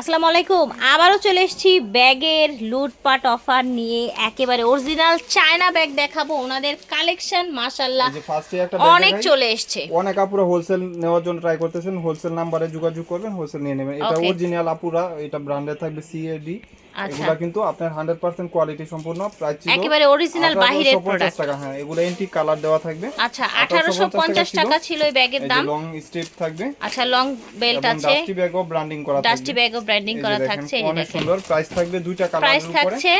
আসসালামু আলাইকুম। আবারও চলে এসেছি ব্যাগের লুটপাট অফার নিয়ে একেবারে অরিজিনাল চায়না ব্যাগ দেখাবো। ওনাদের কালেকশন মাশাআল্লাহ। অনেক চলে এসেছে। অনেক আপুরা হোলসেল নেওয়ার জন্য ট্রাই করতেছেন। হোলসেল নাম্বারে যোগাযোগ করবেন হোলসেল নিয়ে নেবেন। এটা অরিজিনাল আপুরা এটা ব্র্যান্ডে থাকবে সিএডি। এগুলা কিন্তু আপনার 100% কোয়ালিটি সম্পূর্ণ। প্রাইস ছিল একেবারে original বাহিরের 1850 product। টাকা হ্যাঁ এগুলো এন্টি কালার দেওয়া থাকবে। আচ্ছা আঠারোশো পঞ্চাশ টাকা ছিল। এই ব্যাগের দাম। লং স্ট্রিপ থাকবে। আচ্ছা লং বেল্ট আছে। ডাস্টি ব্যাগও ব্র্যান্ডিং করা ডাস্টি থাকবে ব্যাগও ব্র্যান্ডিং করা থাকছে অনেক সুন্দর। প্রাইস থাকবে দুইটা প্রাইস কালারের উপরে। থাকছে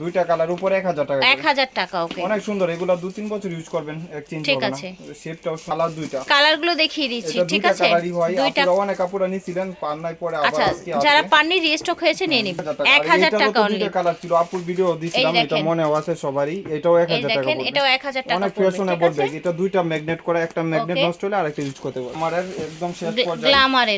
দুইটা কালার উপরে 1000 টাকা এক করে। হাজার টাকা ওকে অনেক সুন্দর। এগুলা দু তিন বছর ইউজ করবেন এক্সচেঞ্জ ঠিক হবে না। আছে। শেপটাও কালার দুইটা। কালারগুলো দেখিয়ে দিচ্ছি ঠিক দুইটা আছে? কালারই হয়। দুইটা আপুরা অনেক আপুরা নিছিলেন পান নাই পরে আবার আচ্ছা যারা। পানির রিস্টক হয়েছে নিয়ে নিন। এক আর হাজার এটারও টাকা তো অনলি কালার ছিল। আপুর ভিডিও দিছিলাম এটা। মনে আছে সবারই। এটাও এক এই হাজার টাকা দেখেন এটাও টাকা অনেক ফ্যাশনেবল আছে? ব্যাগ এটা দুইটা ম্যাগনেট করা একটা ম্যাগনেট নষ্ট হলে আরেকটা ইউজ করতে পারবে আমার একদম শেষ পর্যায়ে। এটা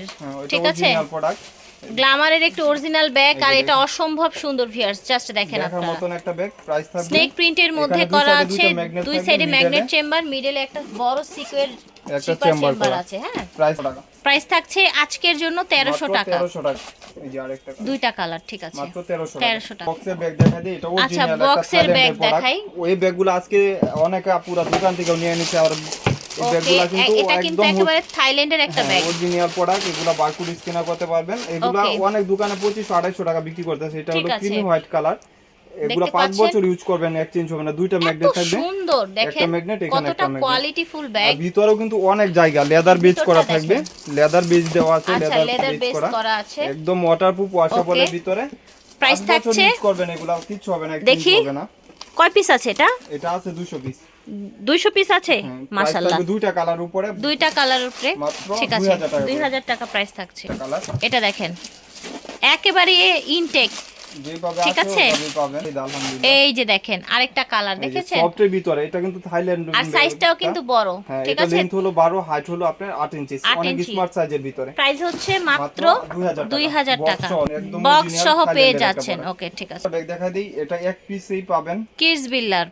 ঠিক আছে? প্রোডাক্ট গ্লামারের একটু অরিজিনাল ব্যাগ আর এটা অসম্ভব সুন্দর ভিউয়ার্স জাস্ট দেখেন আপনারা। মতন একটা ব্যাগ প্রাইস থাকবে স্নেক প্রিন্টের মধ্যে করা আছে দুই সাইডে ম্যাগনেট চেম্বার মিডলে একটা বড় সিকোয়ের একটা চেম্বার আছে হ্যাঁ। প্রাইস টাকা? প্রাইস থাকছে আজকের জন্য তেরোশো মাত্র টাকা। 1300 টাকা। এই যে আরেকটা দুইটা কালার ঠিক আছে। মাত্র 1300 1300 টাকা। বক্সের ব্যাগ দেখা দিই এটা আচ্ছা, অরিজিনাল bag থাইল্যান্ডের প্রোডাক্ট দেখাই। ওই ব্যাগগুলো আজকে অনেকে পুরো দোকান থেকে নিয়ে নিছে আর এই ব্যাগগুলো কিন্তু এটা কিন্তু একেবারে থাইল্যান্ডের একটা ব্যাগ অরিজিনাল প্রোডাক্ট এগুলো বারকোড স্ক্যানার করতে পারবেন। এগুলো অনেক দোকানে 2500 250 টাকা বিক্রি করতেছে। এটা হলো আছে। হোয়াইট কালার এগুলো 5 বছর ইউজ করবেন এক্সচেঞ্জ হবে না। দুইটা ম্যাগনেট থাকবে। সুন্দর। দেখেন magnet, এখানে একটা magnet। কোয়ালিটিফুল ব্যাগ ভিতরেও কিন্তু অনেক জায়গা। লেদার বেজ করা থাকবে। লেদার বেজ দেওয়া আছে আচ্ছা লেদার বেজ করা। আছে। একদম ওয়াটারপ্রুফ ওয়াশেবলের. ভিতরে। পাঁচ থাকছে? করবেন এগুলা কিছু হবে না দেখি। কয় পিস আছে এটা? এটা আছে 200 পিস দুইশো পিস আছে? মাশাল্লাহ দুইটা কালার উপরে। দুইটা কালার উপরে। ঠিক আছে। 2000 টাকা দুই হাজার টাকা প্রাইস থাকছে। এটা দেখেন। একেবারে ইনটেক ঠিক আছে আছে? ওভাবেই পাবেন এই যে আলহামদুলিল্লাহ এই যে দেখেন আরেকটা কালার দেখেছেন? সফটের ভিতরে এটা কিন্তু থাইল্যান্ড আর সাইজটাও কিন্তু বড় ঠিক আছে? লেন্থ হলো 12 হাইট হলো আপনার 8 ইঞ্চি অনেক স্মার্ট সাইজের ভিতরে। প্রাইস হচ্ছে মাত্র মাত্র 2000 টাকা। Box সহ, একদম বক্স সহ পেয়ে যাচ্ছেন। ওকে ঠিক আছে। দেখা দিই এটা এক পিসেই পাবেন। কিডস বিল্লার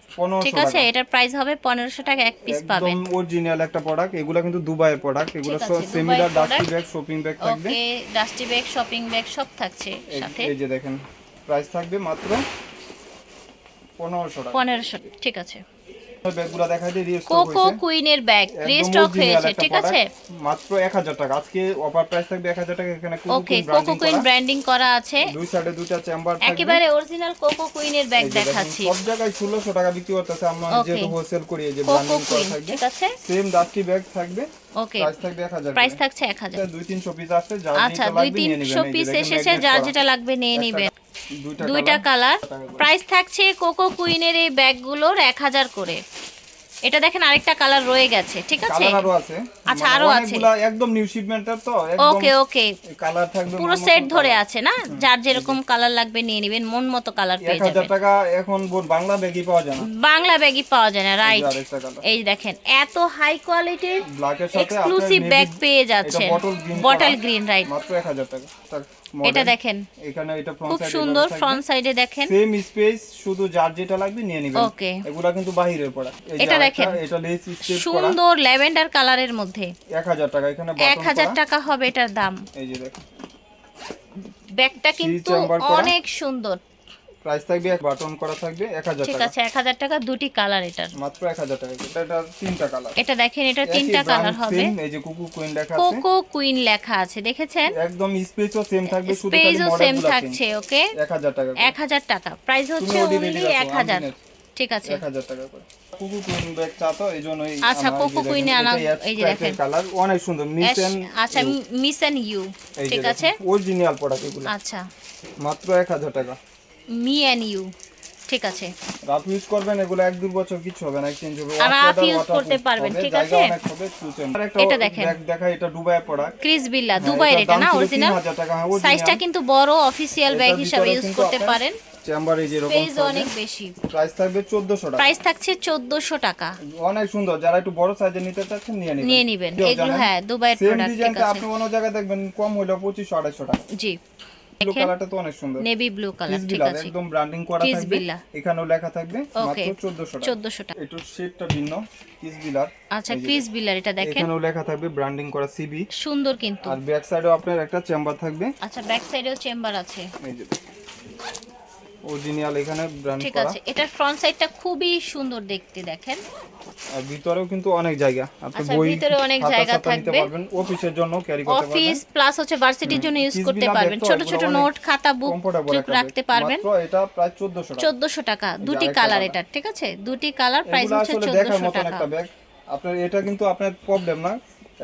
ঠিক আছে? এটার প্রাইস হবে পনেরোশো টাকা এক পিস পাবেন। একদম অরিজিনাল একটা প্রোডাক্ট এগুলো কিন্তু দুবাইয়ের প্রোডাক্ট এগুলো similar dusty bag shopping bag থাকবে। Okay dusty bag shopping bag সব থাকছে সাথে। এই যে দেখেন প্রাইস থাকবে মাত্র পনেরোশো টাকা। পনেরোশো ঠিক আছে। ব্যাগগুলো দেখা দিই রিস্টক কোকো কুইনের ব্যাগ রিস্টক হয়েছে ঠিক আছে? মাত্র 1000 টাকা। আজকে অফার প্রাইস থাকবে 1000 টাকা এখানে Coco okay Queen Coco branding Queen করা। ব্র্যান্ডিং করা আছে। দুই সাইডে দুইটা চেম্বার থাকবে। একেবারে অরিজিনাল কোকো কুইনের ব্যাগ দেখাচ্ছি। সব জায়গায় 1600 টাকা বিক্রি করতেছে। আমরা যেহেতু হোলসেল করি এই যে ব্র্যান্ডিং করা থাকবে। ঠিক আছে? সেম ডাস্টি ব্যাগ থাকবে। ওকে প্রাইস থাকছে 1000 থাকছে এক হাজার। দুই তিনশো পিস আছে আচ্ছা দুই তিনশো পিস এসেছে যার যেটা লাগবে নিয়ে নেবেন নিবে। দুইটা কালার। প্রাইস থাকছে কোকো কুইনের এই ব্যাগগুলোর এক হাজার করে। এটা দেখেন আরেকটা কালার রয়ে গেছে ঠিক আছে? কালার আরও আছে। আচ্ছা, মানে আরও আছে। একদম নিউ শিপমেন্টের তো একদম ওকে ওকে কালার থাকবে পুরো সেট ধরে আছে না? যার যেরকম কালার লাগবে নিয়ে নেবেন মন মতো কালার পেয়ে যাবেন। টাকা এখন বাংলা ব্যাগই পাওয়া যায় না। বাংলা ব্যাগই পাওয়া যায় না রাইট এই দেখেন এত হাই কোয়ালিটির এক্সক্লুসিভ ব্যাগ পেয়ে যাচ্ছেন। বটল গ্রিন রাইট মাত্র 1000 টাকা। এটা দেখেন। এখানে এটা ফ্রন্ট খুব সুন্দর ফ্রন্ট সাইডে দেখেন। সেম স্পেস শুধু যার যেটা লাগবে নিয়ে নেবেন। ওকে এগুলা কিন্তু বাহিরে পড়া এটা দেখেন। এটা লেস স্টেপ সুন্দর ল্যাভেন্ডার কালারের মধ্যে। 1000 টাকা এখানে এক বাটন হাজার করা। টাকা হবে এটার দাম। এই যে দেখেন। ব্যাগটা কিন্তু অনেক সুন্দর। প্রাইস থাকবে বাটন করা থাকবে 1000 টাকা ঠিক আছে এক হাজার টাকা দুটি কালার এটার। মাত্র 1000 টাকা। এটা এটা তিনটা কালার। এটা দেখেন এটা তিনটা কালার হবে। এই যে কুকু কুইন লেখা আছে। কোকো কুইন লেখা আছে দেখেছেন? একদম স্পেসও সেম থাকবে শুধু স্পেসও সেম থাকছে ওকে 1000 টাকা করে। এক হাজার টাকা। প্রাইস হচ্ছে অনলি এক হাজার। আমিনের। ঠিক আছে। 1000 টাকা করে। কুকু কুইন ব্যাগ চা তো এইজন্যই আচ্ছা, কোকো কুইনে আনা- এই যে দেখেন। কালার অনেক সুন্দর। মিসেন আচ্ছা মিস অ্যান্ড ইউ ঠিক আছে? অরিজিনাল প্রোডাক্ট এগুলো। আচ্ছা। মাত্র 1000 টাকা। মি অ্যান্ড ইউ ঠিক আছে। রাফ ইউজ করবেন এগুলো এক দুই বছর কিছু হবে না এক্সচেঞ্জ হবে। আর use waterproof করতে পারবেন, ঠিক আছে? এটা দেখেন। দেখাই এটা দুবাই প্রোডাক্ট ক্রিস বিল্লা দুবাইয়ের এটা না অরিজিনাল সাইজটা কিন্তু বড় অফিসিয়াল ব্যাগ হিসাবে ইউজ করতে পারেন। চেম্বারে যেরকম পেজ অনেক বেশি। প্রাইস থাকবে 1400 টাকা। প্রাইস থাকছে চোদ্দশো টাকা। অনেক সুন্দর যারা একটু বড় সাইজে নিতে চাচ্ছেন নিয়ে নেবেন। নিয়ে নিবেন। এগুলো হ্যাঁ দুবাইয়ের প্রোডাক্ট ঠিক ডিজাইনটা আছে। আপনি অন্য জায়গায় দেখবেন কম হইলেও 2500 250 টাকা। জি। ব্লু কালারটা তো অনেক সুন্দর। নেভি ব্লু কালার ঠিক আছে। একদম ব্র্যান্ডিং করা থাকবে। এখানেও লেখা থাকবে মাত্র 1400 টাকা। চোদ্দশো টাকা। একটু শেপটা ভিন্ন কিসবিলার আচ্ছা ক্রিস বিলার এটা দেখেন। এখানেও লেখা থাকবে ব্র্যান্ডিং করা সিবি সুন্দর কিন্তু। আর ব্যাক সাইডেও আপনার একটা চেম্বার থাকবে। আচ্ছা ব্যাক সাইডেও চেম্বার আছে। এই যে অরিজিনাল এখানে ব্র্যান্ড ঠিক আছে এটার ফ্রন্ট সাইডটা খুবই সুন্দর দেখতে দেখেন। আর ভিতরেও কিন্তু অনেক জায়গা। আপনি আচ্ছা, বই ভিতরে অনেক জায়গা থাকবে। অফিসের জন্য ক্যারি করতে পারবেন। অফিস প্লাস হচ্ছে ভার্সিটির জন্য ইউজ করতে পারবেন। ছোট ছোট নোট খাতা বুক একটা রাখতে পারবেন। এটা প্রায় 1400 টাকা। চোদ্দশো টাকা দুটি কালার। এটার ঠিক আছে? দুটি কালার প্রাইস হচ্ছে আসলে দেখার চোদ্দশো মতন টাকা। আপনার এটা কিন্তু আপনার প্রবলেম না।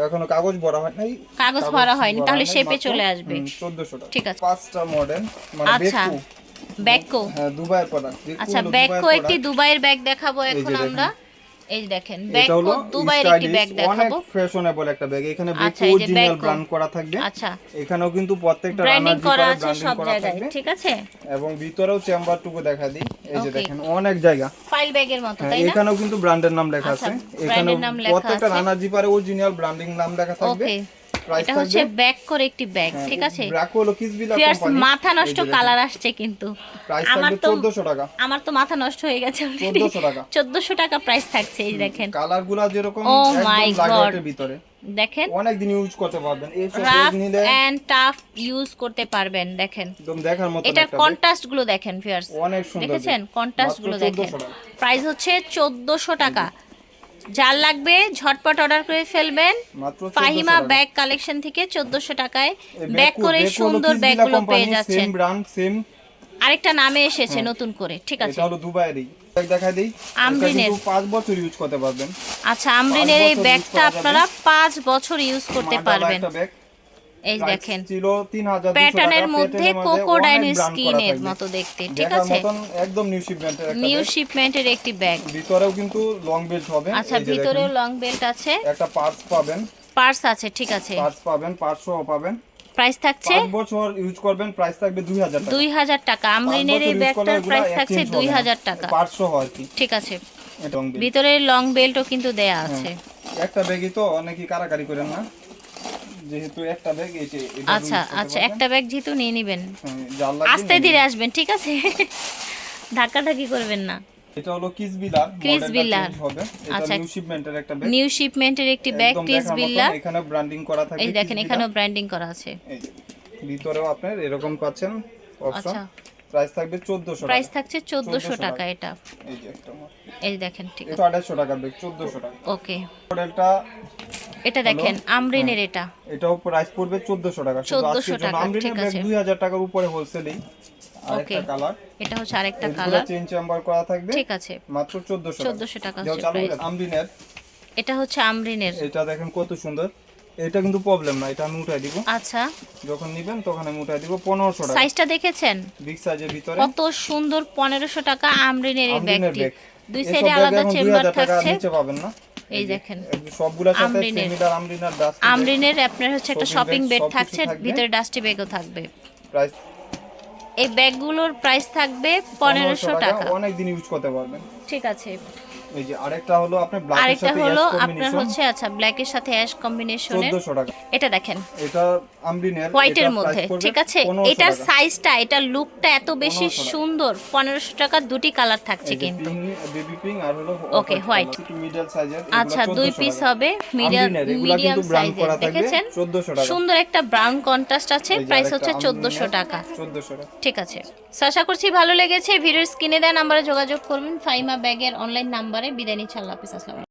এখনও কাগজ ভরা হয় নাই। কাগজ ভরা হয়নি, তাহলে মাত্র, চলে আসবে। 1400 টাকা। ঠিক আছে। পাঁচটা মডেল মানে আচ্ছা বেকু ব্যাগকো হ্যাঁ দুবাইয়ের প্রোডাক্ট আচ্ছা ব্যাগকো একটি দুবাইয়ের ব্যাগ দেখাবো এখন আমরা। এই দেখেন ব্যাগ দুবাইয়ের একটি ব্যাগ দেখাবো। ফ্যাশনেবল একটা ব্যাগ এখানে আচ্ছা, অরিজিনাল ব্র্যান্ড করা থাকবে। আচ্ছা। এখানেও কিন্তু প্রত্যেকটা ব্র্যান্ডিং করা আছে সব জায়গায় ঠিক আছে? এবং ভিতরেও চেম্বার টুকু দেখা দিই। এই যে দেখেন অনেক জায়গা। ফাইল ব্যাগের মতো হ্যাঁ, তাই না? এখানেও কিন্তু ব্র্যান্ডের নাম লেখা আচ্ছা, আছে। এখানে প্রত্যেকটা রানা রানার জিপারে অরিজিনাল ব্র্যান্ডিং নাম লেখা থাকবে। ওকে এটা হচ্ছে ব্যাগ করে একটি ব্যাগ ঠিক আছে? ফিয়ার্স মাথা নষ্ট কালার আসছে কিন্তু। আমার তো টাকা। আমার তো মাথা নষ্ট হয়ে গেছে চোদ্দশো টাকা। প্রাইস থাকছে এই দেখেন। কালারগুলা যেরকম my লাইটের God. ভিতরে। দেখেন। অনেক দিন ইউজ করতে পারবেন। এই সব নিলে এন্ড টাফ ইউজ করতে পারবেন দেখেন। একদম দেখার মতো এটার একটা কন্ট্রাস্টগুলো দেখেন ফিয়ার্স। অনেক সুন্দর দেখেছেন? কন্ট্রাস্টগুলো দেখেন। প্রাইস হচ্ছে চোদ্দশো টাকা। যার লাগবে ঝটপট অর্ডার করে ফেলবেন। ফাহিমা ব্যাগ কালেকশন থেকে চোদ্দশো টাকায় এই ব্যাগ করে সুন্দর ব্যাগগুলো পেয়ে যাচ্ছেন। সেম ব্র্যান্ড সেম আরেকটা নামে এসেছে নতুন করে ঠিক আছে। এটা হলো দুবাইয়েরই। ব্যাগ দেখাই দেই। আমরিনের। 5 বছর ইউজ করতে পারবেন। আচ্ছা আমরিনের এই ব্যাগটা আপনারা পাঁচ বছর ইউজ করতে পারবেন। এই দেখেন ছিল 3200 প্যাটার্নের মধ্যে কোকোডাইন স্কিনের মতো দেখতে ঠিক আছে? একদম নিউ শিপমেন্টের একটা নিউ শিপমেন্টের একটি ব্যাগ ভিতরেও কিন্তু লং বেল্ট হবে। আচ্ছা ভিতরেও লং বেল্ট আছে। একটা পার্স পাবেন। পার্স আছে ঠিক আছে। পার্স পাবেন পার্সও পাবেন। প্রাইস থাকছে পাঁচ বছর ইউজ করবেন প্রাইস থাকবে 2000 টাকা। দুই হাজার টাকা। আমরিনের এই ব্যাগটার প্রাইস থাকছে দুই হাজার টাকা। পার্সও হয় কি। ঠিক আছে। ভিতরে লং বেল্টও কিন্তু দেয়া আছে। একটা ব্যাগই তো অনেকেই কারাকারি করেন না। যেহেতু একটা ব্যাগ এই যে আচ্ছা আচ্ছা একটা ব্যাগ যেহেতু নিয়ে নিবেন। আস্তে ধীরে আসবেন ঠিক আছে? ধাক্কাধাক্কি করবেন না। এটা হলো কিস বিলার Kiss Billar। হবে। আচ্ছা। নিউ শিপমেন্টের একটা ব্যাগ নিউ শিপমেন্টের একটি ব্যাগ ক্রিস দেখার এখানে ব্র্যান্ডিং করা থাকবে এই দেখেন এখানেও ব্র্যান্ডিং করা আছে। এই ভিতরেও আপনার এরকম পাচ্ছেন অপশন আচ্ছা। প্রাইস থাকবে 1400 প্রাইস থাকছে চোদ্দশো 1400 টাকা এটা। এই যে একটা এই দেখেন ঠিক এটা আছে। 2800 টাকা ব্যাগ 1400 টাকা। ওকে মডেলটা এটা দেখেন আমরিনের এটা। এটাও প্রাইস পড়বে 1400 টাকা। শুধু 1400 আজকের জন্য টাকা, আমরিনের ঠিক ব্যাগ আছে। 2000 টাকার উপরে হোলসেলেই আর একটা কালার এটা হচ্ছে আরেকটা কালার চেঞ্জ চেম্বার করা থাকবে। ঠিক আছে। মাত্র 1400 টাকা। 1400 টাকা হচ্ছে প্রাইস আমরিনের। এটা হচ্ছে আমরিনের। এটা দেখেন কত সুন্দর। এটা কিন্তু প্রবলেম না এটা আমি উঠাই দিব। আচ্ছা। যখন নিবেন তখন আমি উঠাই দিব 1500 টাকা। সাইজটা দেখেছেন? বিগ সাইজের ভিতরে। কত সুন্দর পনেরোশো টাকা আমরিনের এই ব্যাগটি। দুই সাইডে আলাদা চেম্বার থাকছে। নিচে পাবেন না। এই দেখেন। আমরিনের। আপনার হচ্ছে একটা শপিং বেড থাকছে ভিতরে ডাস্টি ব্যাগও থাকবে। এই ব্যাগগুলোর প্রাইস থাকবে পনেরোশো টাকা। অনেক দিন ইউজ করতে পারবেন। ঠিক আছে। এই যে আরেকটা হলো আপনার ব্ল্যাকের সাথে হলো আপনার হচ্ছে আচ্ছা ব্ল্যাকের সাথে অ্যাশ কম্বিনেশনের 1400 টাকা। এটা দেখেন। এটা আমরিনের হোয়াইটের মধ্যে ঠিক আছে? 1500 টাকা। সাইজটা এটার লুকটা এত বেশি 1500 টাকা। সুন্দর। পনেরোশো টাকার দুটি কালার থাকছে কিন্তু। baby pink আর হলো Okay, white। মিডল সাইজের আচ্ছা দুই পিস হবে মিডিয়াম মিডিয়াম সাইজের দেখেছেন? 1400 টাকা। সুন্দর একটা ব্রাউন কন্ট্রাস্ট আছে প্রাইস হচ্ছে আমরিনের চোদ্দশো টাকা। 1400 টাকা। ঠিক আছে। আশা করছি ভালো লেগেছে। ভিডিওর স্ক্রিনে দেওয়া নাম্বারে যোগাযোগ করবেন ফাইমা ব্যাগের অনলাইন নাম্বারে বিদায় নিচ্ছি আল্লাহ হাফিজ আসসালামু।